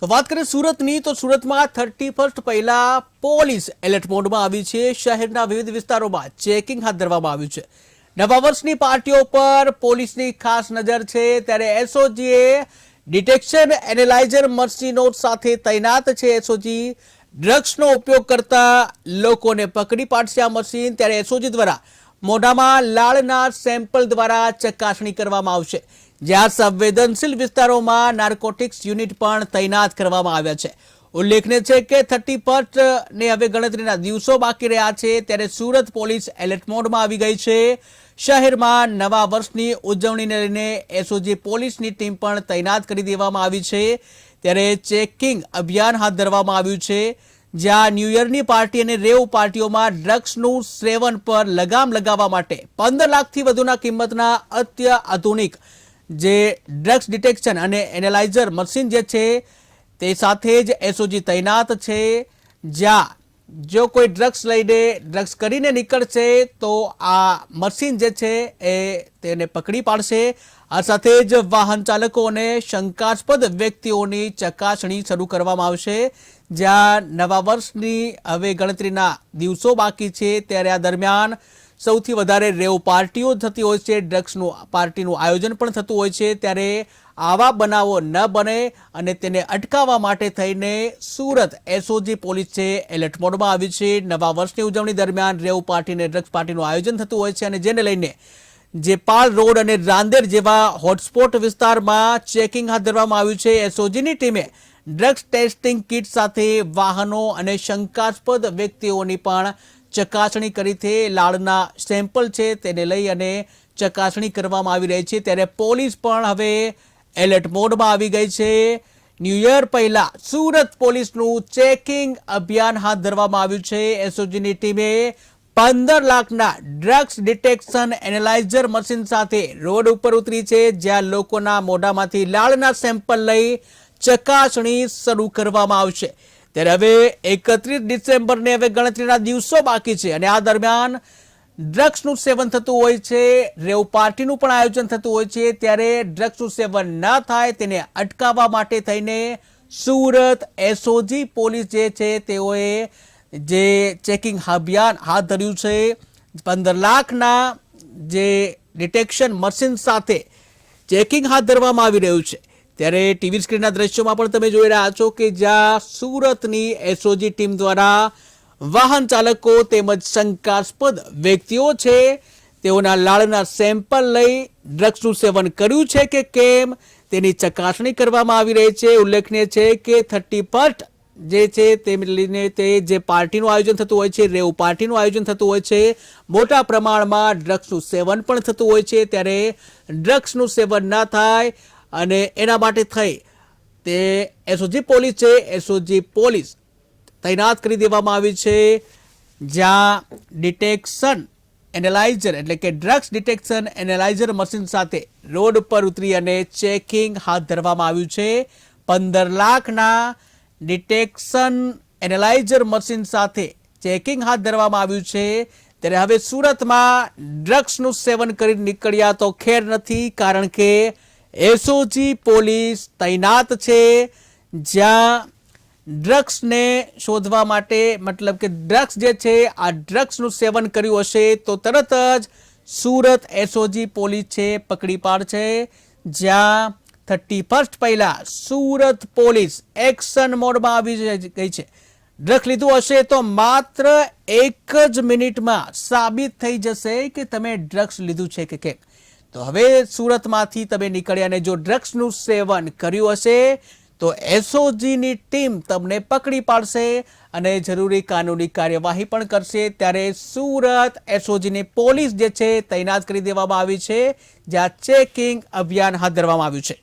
તો વાત કરીએ સુરતની, તો સુરતમાં થર્ટી ફર્સ્ટ પહેલા પોલીસ એલર્ટ મોડમાં આવી છે. શહેરના વિવિધ વિસ્તારોમાં ચેકિંગ હાથ ધરવામાં આવ્યું છે. નવા વર્ષની પાર્ટીઓ પર પોલીસની ખાસ નજર છે. ત્યારે એસઓજીએ ડિટેક્શન એનાલાઇઝર મશીનો સાથે તૈનાત છે એસઓજી. ડ્રગ્સનો ઉપયોગ કરતા લોકોને પકડી પાડશે આ મશીન. ત્યારે એસઓજી દ્વારા મોઢામાં લાળના સેમ્પલ દ્વારા ચકાસણી કરવામાં આવશે. જ્યાં સંવેદનશીલ વિસ્તારોમાં નાર્કોટિક્સ યુનિટ પણ તૈનાત કરવામાં આવ્યા છે. ઉલ્લેખનીય છે કે થર્ટી ફર્સ્ટને હવે ગણતરીના દિવસો બાકી રહ્યા છે, ત્યારે સુરત પોલીસ એલર્ટ મોડમાં આવી ગઈ છે. શહેરમાં નવા વર્ષની ઉજવણીને લઈને એસઓજી પોલીસની ટીમ પણ તૈનાત કરી દેવામાં આવી છે. ત્યારે ચેકિંગ અભિયાન હાથ ધરવામાં આવ્યું છે, જ્યાં ન્યૂ યરની પાર્ટી અને રેવ પાર્ટીઓમાં ડ્રગ્સનું સેવન પર લગામ લગાવવા માટે પંદર લાખથી વધુના કિંમતના અત્ય આધુનિક જે ડ્રગ્સ ડિટેક્શન અને એનાલાઇઝર મશીન જે છે, તે સાથે જ એસઓજી તૈનાત છે. જ્યાં જો કોઈ ડ્રગ્સ લઈને ડ્રગ્સ કરીને નીકળશે, તો આ મશીન જે છે, એ તેને પકડી પાડશે. આ સાથે જ વાહન ચાલકો અને શંકાસ્પદ વ્યક્તિઓની ચકાસણી શરૂ કરવામાં આવશે. જ્યાં નવા વર્ષની હવે ગણતરીના દિવસો બાકી છે, ત્યારે આ દરમિયાન સૌથી વધારે રેવ પાર્ટીઓ થતી હોય છે, ડ્રગ્સનું પાર્ટીનું આયોજન પણ થતું હોય છે, ત્યારે આવા બનાવો ન બને અને તેને અટકાવવા માટે થઈને સુરત એસઓજી પોલીસ છે, એલર્ટ મોડમાં આવી છે. નવા વર્ષની ઉજવણી દરમિયાન રેવ પાર્ટી અને ડ્રગ્સ પાર્ટીનું આયોજન થતું હોય છે અને જેને લઈને જે પાલ રોડ અને રાંદેર જેવા હોટસ્પોટ વિસ્તારમાં ચેકિંગ હાથ ધરવામાં આવ્યું છે. એસઓજીની ટીમે ડ્રગ્સ ટેસ્ટિંગ કિટ સાથે વાહનો અને શંકાસ્પદ વ્યક્તિઓની પણ ચકાસણી કરી છે. લાળના સેમ્પલ છે તેને લઈ અને ચકાસણી કરવામાં આવી રહી છે. ત્યારે પોલીસ પણ હવે એલર્ટ મોડમાં આવી ગઈ છે. ન્યૂ યર પહેલા સુરત પોલીસનું ચેકિંગ અભિયાન હાથ ધરવામાં આવ્યું છે. એસઓજીની ટીમે પંદર લાખના ડ્રગ્સ ડિટેક્શન એનાલાઇઝર મશીન સાથે રોડ ઉપર ઉતરી છે. જ્યાં લોકોના મોઢામાંથી લાળના સેમ્પલ લઈ ચકાસણી શરૂ કરવામાં આવશે. ત્યારે હવે એકત્રીસ ડિસેમ્બરને હવે ગણતરીના દિવસો બાકી છે અને આ દરમિયાન ડ્રગ્સનું સેવન થતું હોય છે, રેવ પાર્ટીનું પણ આયોજન થતું હોય છે, ત્યારે ડ્રગ્સનું સેવન ન થાય તેને અટકાવવા માટે થઈને સુરત એસઓજી પોલીસ જે છે તેઓએ જે ચેકિંગ અભિયાન હાથ ધર્યું છે, પંદર લાખના જે ડિટેક્શન મશીન સાથે ચેકિંગ હાથ ધરવામાં આવી રહ્યું છે. ત્યારે ટીવી સ્ક્રીનના દ્રશ્યોમાં પણ તમે જોઈ રહ્યા છો કે જ્યાં સુરતની એસઓજી ટીમ દ્વારા વાહન ચાલકો તેમજ શંકાસ્પદ વ્યક્તિઓ છે, તેઓના લાળના સેમ્પલ લઈ ડ્રગ્સનું સેવન કર્યું છે કે કેમ, તેની ચકાસણી કરવામાં આવી રહી છે. ઉલ્લેખનીય છે કે થર્ટી ફર્સ્ટ જે છે તે લઈને તે જે પાર્ટીનું આયોજન થતું હોય છે, રેવ પાર્ટીનું આયોજન થતું હોય છે, મોટા પ્રમાણમાં ડ્રગ્સનું સેવન પણ થતું હોય છે. ત્યારે ડ્રગ્સનું સેવન ના થાય અને એના માટે થઈ તે એસઓજી પોલીસ છે. એસઓજી પોલીસ તૈનાત કરી દેવામાં આવી છે. જ્યાં ડિટેક્શન એનાલાઇઝર એટલે કે ડ્રગ્સ ડિટેક્શન એનાલાઇઝર મશીન સાથે રોડ પર ઉતરી અને ચેકિંગ હાથ ધરવામાં આવ્યું છે. પંદર લાખના ડિટેક્શન એનાલાઇઝર મશીન સાથે ચેકિંગ હાથ ધરવામાં આવ્યું છે. ત્યારે હવે સુરતમાં ડ્રગ્સનું સેવન કરી નીકળ્યા તો ખેર નથી, કારણ કે એસઓજી પોલીસ તૈનાત છે. જ્યાં ડ્રગ્સને શોધવા માટે, મતલબ કે ડ્રગ્સ જે છે, આ ડ્રગ્સનું સેવન કર્યું હશે તો તરત જ સુરત એસઓજી પોલીસ છે, પકડી પાડશે જ્યાં થર્ટી ફર્સ્ટ પહેલા સુરત પોલીસ એક્શન મોડમાં આવી ગઈ છે. ડ્રગ્સ લીધું હશે તો માત્ર એક જ મિનિટમાં સાબિત થઈ જશે કે તમે ડ્રગ્સ લીધું છે કે કેમ. તો હવે સુરતમાંથી તમે નીકળ્યા અને જો ડ્રગ્સનું સેવન કર્યું હશે, તો એસઓજીની ટીમ તમને પકડી પાડશે અને જરૂરી કાનૂની કાર્યવાહી પણ કરશે. ત્યારે સુરત એસઓજીની પોલીસ જે છે, તૈનાત કરી દેવામાં આવી છે, જ્યાં ચેકિંગ અભિયાન હાથ ધરવામાં આવ્યું છે.